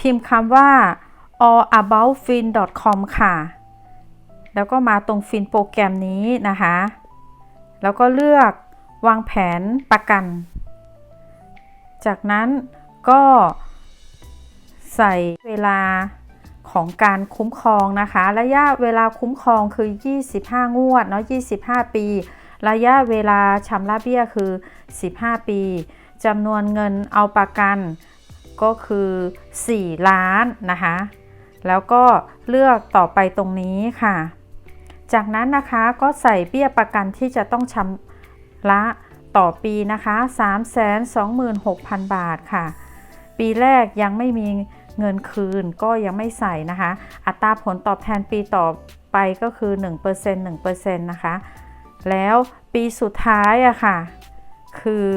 พิมพ์คำว่า allaboutfin.com ค่ะ แล้วก็มาตรงฟินโปรแกรมนี้นะคะ แล้วก็เลือกวางแผนประกัน จากนั้นก็ใส่เวลาของการคุ้มครองนะคะ ระยะเวลาคุ้มครองคือ 25 งวดเนาะ 25 ปี ระยะเวลาชำระเบี้ยคือ 15 ปีจำนวนเงินเอาประกัน ก็คือ 4 ล้านนะคะ แล้วก็เลือกต่อไปตรงนี้ค่ะ จากนั้นนะคะก็ใส่เบี้ยประกันที่จะต้องชำระต่อปีนะคะ 326,000 บาทค่ะ ปีแรกยังไม่มีเงินคืนก็ยังไม่ใส่นะคะ อัตราผลตอบแทนปีต่อไปก็คือ 1% 1%นะคะ แล้วปีสุดท้ายอะค่ะ คือ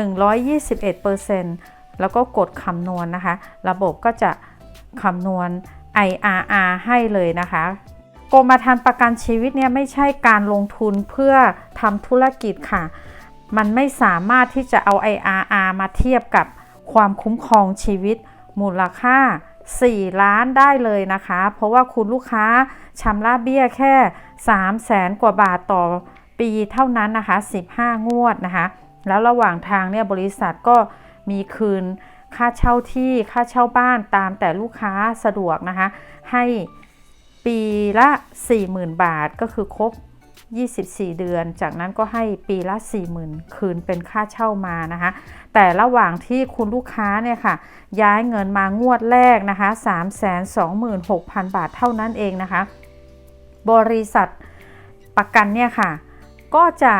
121% แล้วก็กดคำนวณนะคะ ระบบก็จะคำนวณ IRR ให้เลยนะคะกรมธรรม์ประกันชีวิตเนี่ยไม่ใช่การลงทุนเพื่อทำธุรกิจค่ะ มันไม่สามารถที่จะเอา IRR มาเทียบกับความคุ้มครองชีวิตมูลค่า 4 ล้านได้เลยนะคะ เพราะว่าคุณลูกค้าชำระเบี้ยแค่ 3 0 0แสนกว่าบาทต่อปีเท่านั้นนะคะ 15 งวดนะคะ แล้วระหว่างทางเนี่ยบริษัทก็ มีคืนค่าเช่าที่ค่าเช่าบ้านตามแต่ลูกค้าสะดวกนะคะ ให้ปีละ 40,000 บาทก็คือครบ 24 เดือน จากนั้นก็ให้ปีละ 40,000 คืนเป็นค่าเช่ามานะคะ แต่ระหว่างที่คุณลูกค้าเนี่ยค่ะ ย้ายเงินมางวดแรกนะคะ 326,000 บาทเท่านั้นเองนะคะ บริษัทประกันเนี่ยค่ะ ก็จะ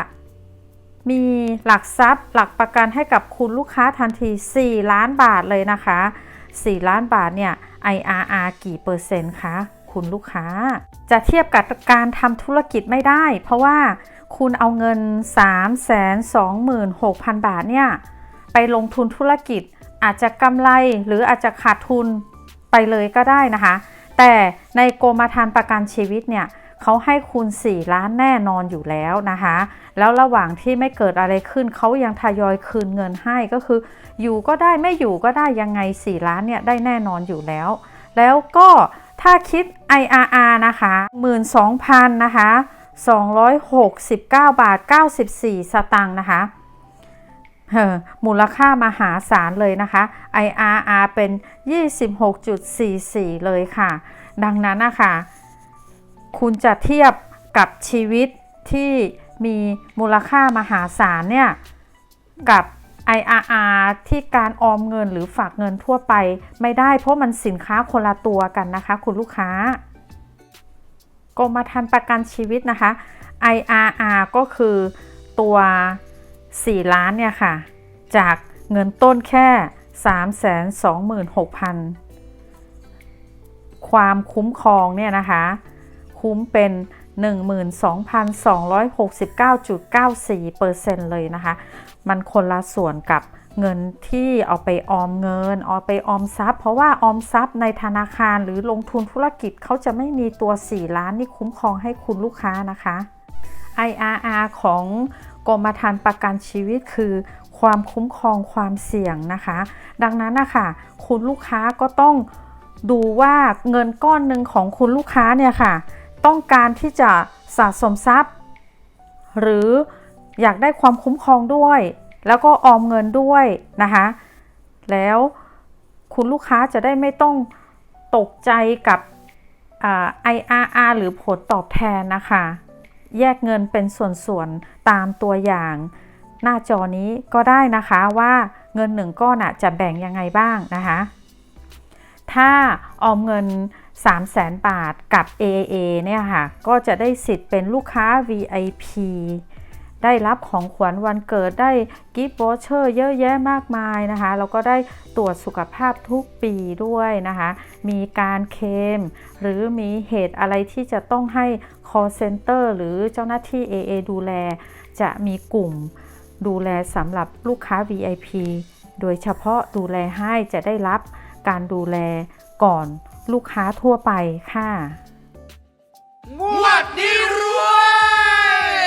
มีหลักทรัพย์ หลักประกันให้กับคุณลูกค้าทันที 4 ล้านบาทเลยนะคะ 4 ล้านบาทเนี่ย IRR กี่เปอร์เซ็นต์คะคุณลูกค้า จะเทียบกับการทำธุรกิจไม่ได้ เพราะว่าคุณเอาเงิน 326,000 บาทเนี่ย ไปลงทุนธุรกิจอาจจะกำไรหรืออาจจะขาดทุนไปเลยก็ได้นะคะ แต่ในกรมธรรม์ประกันชีวิตเนี่ย เขาให้คุณ4 ล้านแน่นอนอยู่แล้วนะคะ แล้วระหว่างที่ไม่เกิดอะไรขึ้นเขายังทยอยคืนเงินให้ก็คือ อยู่ก็ได้ไม่อยู่ก็ได้ยังไง 4 ล้านเนี่ยได้แน่นอนอยู่แล้ว แล้วก็ถ้าคิด IRR นะคะ 12,000นะคะ269 บาท 94 สตางค์นะคะเออมูลค่ามหาศาลเลยนะคะ IRR เป็น 26.44 เลยค่ะ ดังนั้นนะคะ คุณจะเทียบกับชีวิตที่มีมูลค่ามหาศาลเนี่ยกับ IRR ที่การออมเงินหรือฝากเงินทั่วไปไม่ได้เพราะมันสินค้าคนละตัวกันนะคะคุณลูกค้ากรมธรรม์ประกันชีวิตนะคะ IRR ก็คือตัว 4 ล้านเนี่ยค่ะ จากเงินต้นแค่ 326,000 ความคุ้มครองเนี่ยนะคะ คุ้มเป็น 12,269.94%เลยนะคะ มันคนละส่วนกับเงินที่เอาไปออมเงิน เอาไปออมทรัพย์ เพราะว่าออมทรัพย์ในธนาคารหรือลงทุนธุรกิจเขาจะไม่มีตัว 4 ล้านนี่คุ้มครองให้คุณลูกค้านะคะ IRR ของกรมธรรม์ประกันชีวิตคือความคุ้มครองความเสี่ยงนะคะ ดังนั้นนะคะคุณลูกค้าก็ต้องดูว่าเงินก้อนหนึ่งของคุณลูกค้าเนี่ยค่ะ ต้องการที่จะสะสมทรัพย์ หรืออยากได้ความคุ้มครองด้วย แล้วก็ออมเงินด้วยนะคะแล้วคุณลูกค้าจะได้ไม่ต้องตกใจกับอ่า IRR หรือผลตอบแทนนะคะ แยกเงินเป็นส่วนๆ ตามตัวอย่าง หน้าจอนี้ก็ได้นะคะว่าเงินหนึ่งก้อนอะจะแบ่งยังไงบ้างนะคะ ถ้าออมเงิน 3 0 0แสนบาทกับ AAA เนี่ยค่ะ ก็จะได้สิทธิ์เป็นลูกค้า VIP ได้รับของขวัญวันเกิดได้กิฟต์วอเชอร์เยอะแยะมากมายนะคะ แล้วก็ได้ตรวจสุขภาพทุกปีด้วยนะคะ มีการเคม หรือมีเหตุอะไรที่จะต้องให้ call center หรือเจ้าหน้าที่ AA ดูแล จะมีกลุ่มดูแลสำหรับลูกค้า VIP โดยเฉพาะดูแลให้จะได้รับการดูแลก่อน ลูกค้าทั่วไปค่ะ งวดนี้รวย